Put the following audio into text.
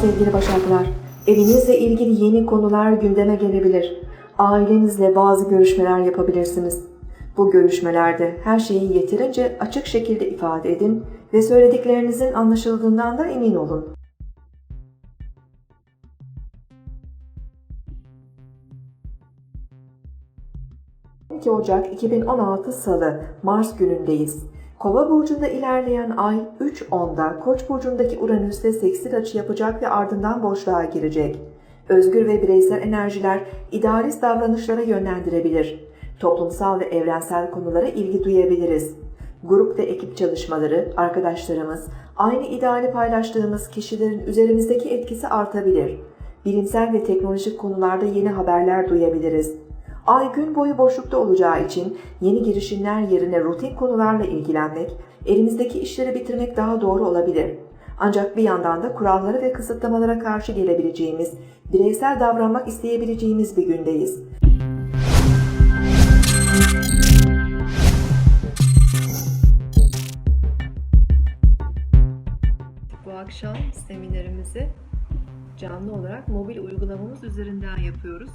sevgili Başaklar. Evinizle ilgili yeni konular gündeme gelebilir. Ailenizle bazı görüşmeler yapabilirsiniz. Bu görüşmelerde her şeyi yeterince açık şekilde ifade edin ve söylediklerinizin anlaşıldığından da emin olun. 12 Ocak 2016 Salı, Mars günündeyiz. Kova burcunda ilerleyen ay 3.10'da Koç burcundaki Uranüs'te seksil açı yapacak ve ardından boşluğa girecek. Özgür ve bireysel enerjiler idealist davranışlara yönlendirebilir. Toplumsal ve evrensel konulara ilgi duyabiliriz. Grup ve ekip çalışmaları, arkadaşlarımız, aynı ideali paylaştığımız kişilerin üzerimizdeki etkisi artabilir. Bilimsel ve teknolojik konularda yeni haberler duyabiliriz. Ay gün boyu boşlukta olacağı için yeni girişimler yerine rutin konularla ilgilenmek, elimizdeki işleri bitirmek daha doğru olabilir. Ancak bir yandan da kurallara ve kısıtlamalara karşı gelebileceğimiz, bireysel davranmak isteyebileceğimiz bir gündeyiz. Bu akşam seminerimizi canlı olarak mobil uygulamamız üzerinden yapıyoruz.